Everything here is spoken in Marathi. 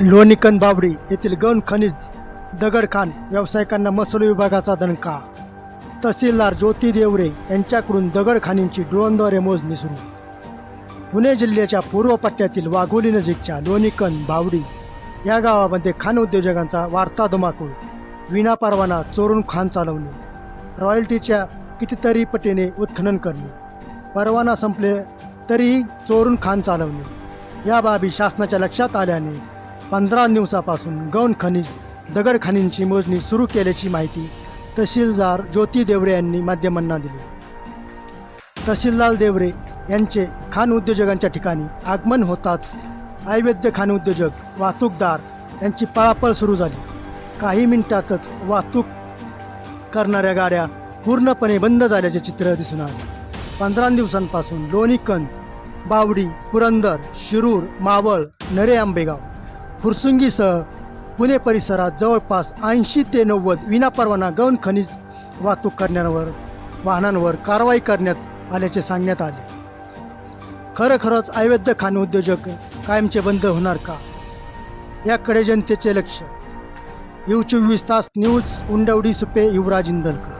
लोणीकन बावडी येथील गौण खनिज दगडखान व्यावसायिकांना महसूल विभागाचा दणका. तहसीलदार ज्योती देवरे यांच्याकडून दगडखानींची ड्रोनद्वारे मोजणी सुरू पुणे जिल्ह्याच्या पूर्व पट्ट्यातील वाघोली नजीकच्या लोणीकन बावडी या गावामध्ये खान उद्योजकांचा वाढता धुमाकूळ विनापरवाना चोरून खाण चालवणे रॉयल्टीच्या कितीतरी पटीने उत्खनन करणे परवाना संपले तरीही चोरून खाण चालवणे या बाबी शासनाच्या लक्षात आल्याने पंधरा दिवसापासून गौण खनिज दगडखानींची मोजणी सुरू केल्याची माहिती तहसीलदार ज्योती देवरे यांनी माध्यमांना दिली. तहसीलदार देवरे यांचे खान उद्योजकांच्या ठिकाणी आगमन होताच अवैध खान उद्योजक वाहतूकदार यांची पळापळ सुरू झाली. काही मिनिटातच वाहतूक करणाऱ्या गाड्या पूर्णपणे बंद झाल्याचे चित्र दिसून आले. पंधरा दिवसांपासून लोणीकंद बावडी पुरंदर शिरूर मावळ नरे आंबेगाव फुरसुंगीसह पुणे परिसरात जवळपास ऐंशी ते नव्वद विनापरवाना गौण खनिज वाहतूक करण्यावर वाहनांवर कारवाई करण्यात आल्याचे सांगण्यात आले. खरोखरच अवैध खान उद्योजक कायमचे बंद होणार का? याकडे जनतेचे लक्ष. यू चोवीस तास न्यूज उंडवडी सुपे युवराज इंदलकर.